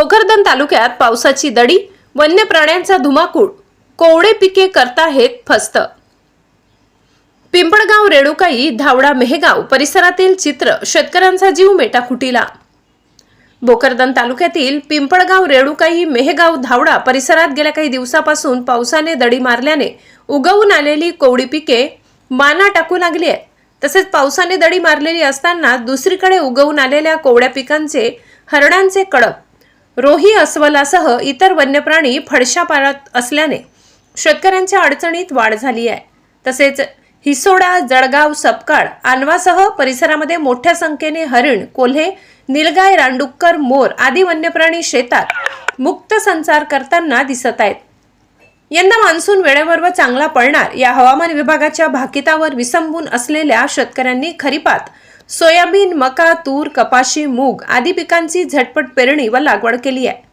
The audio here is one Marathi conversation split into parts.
भोकरदन तालुक्यात पावसाची दडी वन्य प्राण्यांचा धुमाकूळ कोवडे पिके करताहेत फस्त. पिंपळगाव रेणुकाई धावडा मेहगाव परिसरातील चित्र शेतकऱ्यांचा जीव मेटाकुटीला भोकरदन तालुक्यातील पिंपळगाव रेणुकाई मेहगाव धावडा परिसरात गेल्या काही दिवसापासून पावसाने दडी मारल्याने उगवून आलेली कोवडी पिके माना टाकू लागली आहे तसेच पावसाने दडी मारलेली असताना दुसरीकडे उगवून आलेल्या कोवड्या पिकांचे हरणांचे कडक रोही अस्वलासह इतर वन्यप्राणी फडशा पाळत असल्याने शेतकऱ्यांच्या अडचणीत वाढ झाली आहे. तसेच हिसोडा जळगाव सपकाळ आनवासह परिसरामध्ये मोठ्या संख्येने हरिण कोल्हे निलगाय रांडुक्कर मोर आदी वन्यप्राणी शेतात मुक्त संचार करताना दिसत आहेत. यंदा मान्सून वेळेवर व चांगला पडणार. या हवामान विभागाच्या भाकितावर विसंबून असलेल्या शेतकऱ्यांनी खरीपात सोयाबीन मका तूर कपाशी मूग आदी पिकांची झटपट पेरणी व लागवड केली आहे.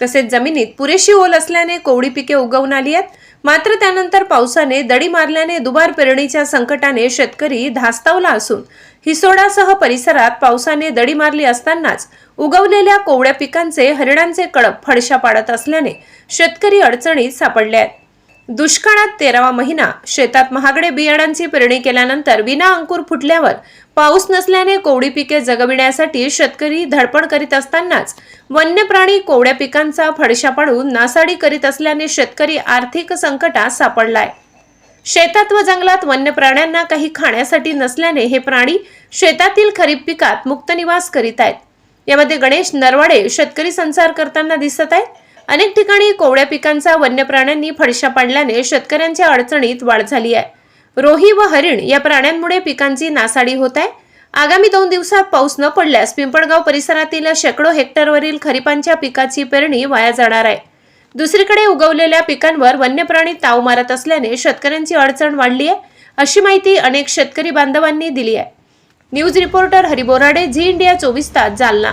तसेच जमिनीत पुरेशी ओल असल्याने कोवडी पिके उगवून आली आहेत. मात्र त्यानंतर पावसाने दडी मारल्याने दुबार पेरणीच्या संकटाने शेतकरी धास्तावला असून हिसोडासह परिसरात पावसाने दडी मारली असतानाच उगवलेल्या कोवड्या पिकांचे हरिणांचे कडप फडशा पाडत असल्याने शेतकरी अडचणीत सापडले आहेत. दुष्काळात तेरावा महिना. शेतात महागडे बियाणांची पेरणी केल्यानंतर विना अंकुर फुटल्यावर पाऊस नसल्याने कोवडी पिके जगविण्यासाठी शेतकरी धडपड करीत असतानाच वन्य प्राणी कोवड्या पिकांचा फडशा पाडून नासाडी करीत असल्याने शेतकरी आर्थिक संकटात सापडलाय. शेतात व जंगलात वन्य प्राण्यांना काही खाण्यासाठी नसल्याने हे प्राणी शेतातील खरीप पिकात मुक्तनिवास करीत आहेत. यामध्ये गणेश नरवाडे शेतकरी संसार करताना दिसत आहेत. अनेक ठिकाणी कोवड्या पिकांचा वन्य प्राण्यांनी फडशा पाडल्याने शेतकऱ्यांच्या अडचणीत वाढ झाली आहे. रोही व हरिण या प्राण्यांमुळे पिकांची नासाडी होत आहे. आगामी दोन दिवसात पाऊस न पडल्यास पिंपळगाव परिसरातील शेकडो हेक्टरवरील खरीपांच्या पिकाची पेरणी वाया जाणार आहे. दुसरीकडे उगवलेल्या पिकांवर वन्य प्राणी ताव मारत असल्याने शेतकऱ्यांची अडचण वाढली आहे अशी माहिती अनेक शेतकरी बांधवांनी दिली आहे. News reporter Hari Borade Zee India चोवीस तास जालना.